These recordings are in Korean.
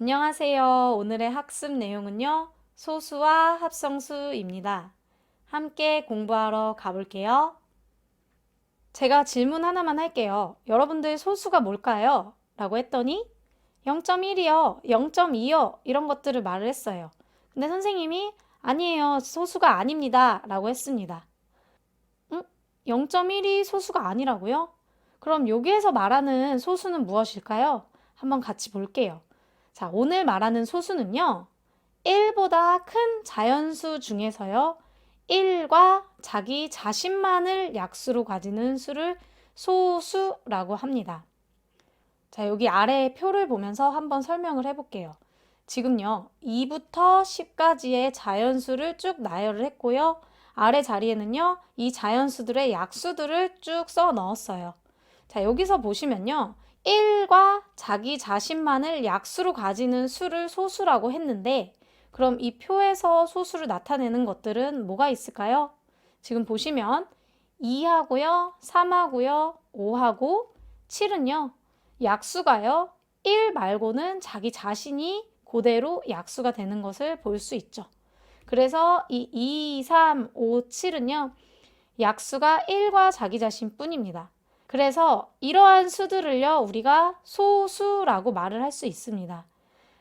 안녕하세요. 오늘의 학습 내용은요. 소수와 합성수입니다. 함께 공부하러 가볼게요. 제가 질문 하나만 할게요. 여러분들 소수가 뭘까요? 라고 했더니 0.1이요, 0.2요 이런 것들을 말을 했어요. 근데 선생님이 아니에요. 소수가 아닙니다. 라고 했습니다. 응? 0.1이 소수가 아니라고요? 그럼 여기에서 말하는 소수는 무엇일까요? 한번 같이 볼게요. 자, 오늘 말하는 소수는요. 1보다 큰 자연수 중에서요. 1과 자기 자신만을 약수로 가지는 수를 소수라고 합니다. 자, 여기 아래 표를 보면서 한번 설명을 해볼게요. 지금요, 2부터 10까지의 자연수를 쭉 나열을 했고요. 아래 자리에는요, 이 자연수들의 약수들을 쭉 써 넣었어요. 자, 여기서 보시면요. 1과 자기 자신만을 약수로 가지는 수를 소수라고 했는데, 그럼 이 표에서 소수를 나타내는 것들은 뭐가 있을까요? 지금 보시면 2하고요, 3하고요, 5하고 7은요, 약수가요, 1 말고는 자기 자신이 그대로 약수가 되는 것을 볼 수 있죠. 그래서 이 2, 3, 5, 7은요, 약수가 1과 자기 자신 뿐입니다. 그래서 이러한 수들을요, 우리가 소수라고 말을 할 수 있습니다.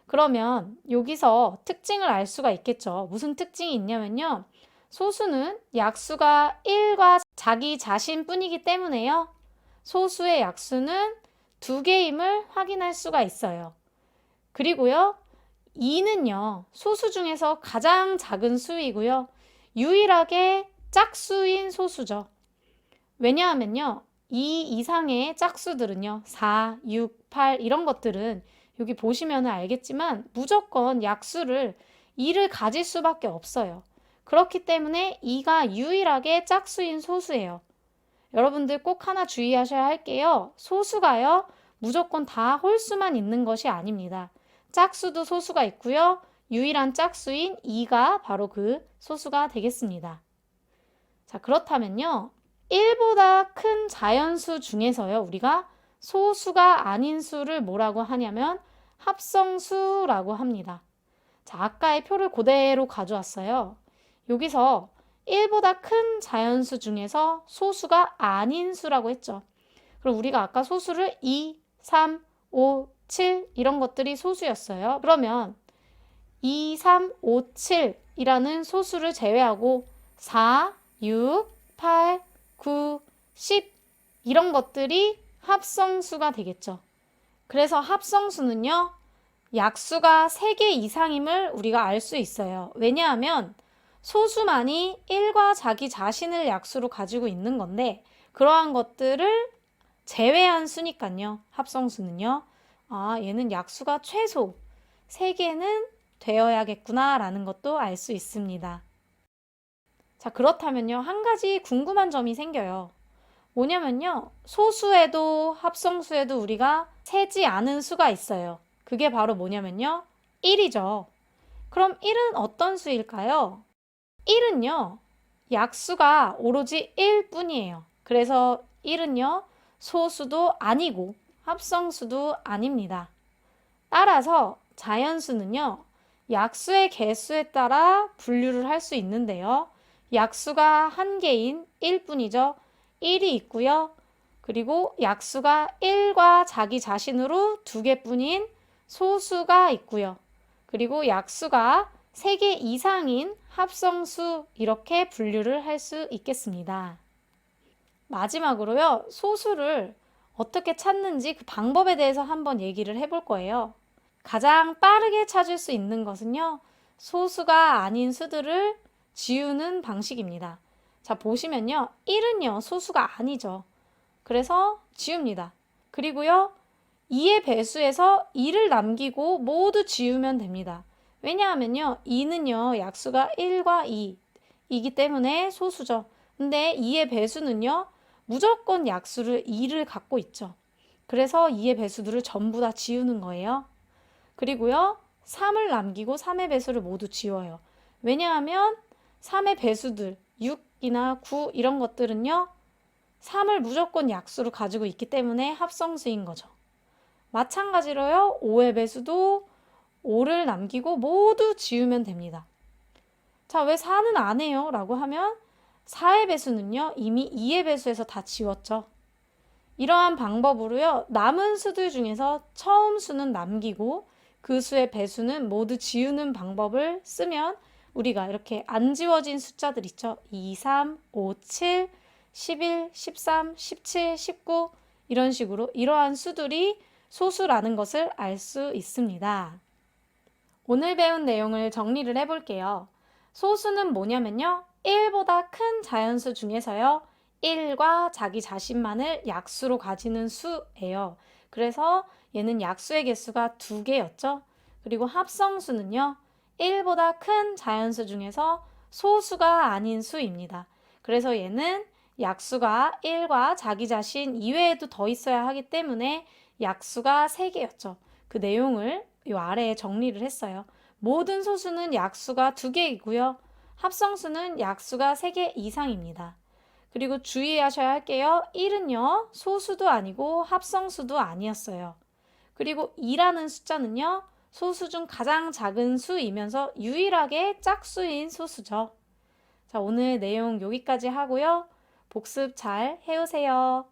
그러면 여기서 특징을 알 수가 있겠죠. 무슨 특징이 있냐면요. 소수는 약수가 1과 자기 자신 뿐이기 때문에요. 소수의 약수는 두 개임을 확인할 수가 있어요. 그리고요, 2는요, 소수 중에서 가장 작은 수이고요. 유일하게 짝수인 소수죠. 왜냐하면요, 2 이상의 짝수들은요, 4, 6, 8 이런 것들은 여기 보시면 알겠지만 무조건 약수를 2를 가질 수밖에 없어요. 그렇기 때문에 2가 유일하게 짝수인 소수예요. 여러분들 꼭 하나 주의하셔야 할게요. 소수가요, 무조건 다 홀수만 있는 것이 아닙니다. 짝수도 소수가 있고요. 유일한 짝수인 2가 바로 그 소수가 되겠습니다. 자, 그렇다면요. 1보다 큰 자연수 중에서요. 우리가 소수가 아닌 수를 뭐라고 하냐면 합성수라고 합니다. 자, 아까의 표를 그대로 가져왔어요. 여기서 1보다 큰 자연수 중에서 소수가 아닌 수라고 했죠. 그럼 우리가 아까 소수를 2, 3, 5, 7 이런 것들이 소수였어요. 그러면 2, 3, 5, 7이라는 소수를 제외하고 4, 6, 8, 9, 10 이런 것들이 합성수가 되겠죠. 그래서 합성수는요. 약수가 3개 이상임을 우리가 알 수 있어요. 왜냐하면 소수만이 1과 자기 자신을 약수로 가지고 있는 건데 그러한 것들을 제외한 수니까요. 합성수는요. 아, 얘는 약수가 최소 3개는 되어야겠구나라는 것도 알 수 있습니다. 자, 그렇다면요. 한 가지 궁금한 점이 생겨요. 뭐냐면요. 소수에도 합성수에도 우리가 세지 않은 수가 있어요. 그게 바로 뭐냐면요. 1이죠. 그럼 1은 어떤 수일까요? 1은요. 약수가 오로지 1 뿐이에요. 그래서 1은요. 소수도 아니고 합성수도 아닙니다. 따라서 자연수는요. 약수의 개수에 따라 분류를 할 수 있는데요. 약수가 한 개인 1뿐이죠. 1이 있고요. 그리고 약수가 1과 자기 자신으로 두 개뿐인 소수가 있고요. 그리고 약수가 3개 이상인 합성수 이렇게 분류를 할 수 있겠습니다. 마지막으로요. 소수를 어떻게 찾는지 그 방법에 대해서 한번 얘기를 해볼 거예요. 가장 빠르게 찾을 수 있는 것은요. 소수가 아닌 수들을 지우는 방식입니다. 자, 보시면요. 1은요, 소수가 아니죠. 그래서 지웁니다. 그리고요, 2의 배수에서 2를 남기고 모두 지우면 됩니다. 왜냐하면요, 2는요, 약수가 1과 2 이기 때문에 소수죠. 근데 2의 배수는요, 무조건 약수를 2를 갖고 있죠. 그래서 2의 배수들을 전부 다 지우는 거예요. 그리고요, 3을 남기고 3의 배수를 모두 지워요. 왜냐하면 3의 배수들, 6이나 9 이런 것들은요, 3을 무조건 약수로 가지고 있기 때문에 합성수인 거죠. 마찬가지로요, 5의 배수도 5를 남기고 모두 지우면 됩니다. 자, 왜 4는 안 해요? 라고 하면 4의 배수는요, 이미 2의 배수에서 다 지웠죠. 이러한 방법으로요, 남은 수들 중에서 처음 수는 남기고 그 수의 배수는 모두 지우는 방법을 쓰면 우리가 이렇게 안 지워진 숫자들 있죠. 2, 3, 5, 7, 11, 13, 17, 19 이런 식으로 이러한 수들이 소수라는 것을 알 수 있습니다. 오늘 배운 내용을 정리를 해볼게요. 소수는 뭐냐면요. 1보다 큰 자연수 중에서요. 1과 자기 자신만을 약수로 가지는 수예요. 그래서 얘는 약수의 개수가 두 개였죠. 그리고 합성수는요. 1보다 큰 자연수 중에서 소수가 아닌 수입니다. 그래서 얘는 약수가 1과 자기 자신 이외에도 더 있어야 하기 때문에 약수가 3개였죠. 그 내용을 이 아래에 정리를 했어요. 모든 소수는 약수가 2개이고요. 합성수는 약수가 3개 이상입니다. 그리고 주의하셔야 할게요. 1은요, 소수도 아니고 합성수도 아니었어요. 그리고 2라는 숫자는요, 소수 중 가장 작은 수이면서 유일하게 짝수인 소수죠. 자, 오늘 내용 여기까지 하고요. 복습 잘 해오세요.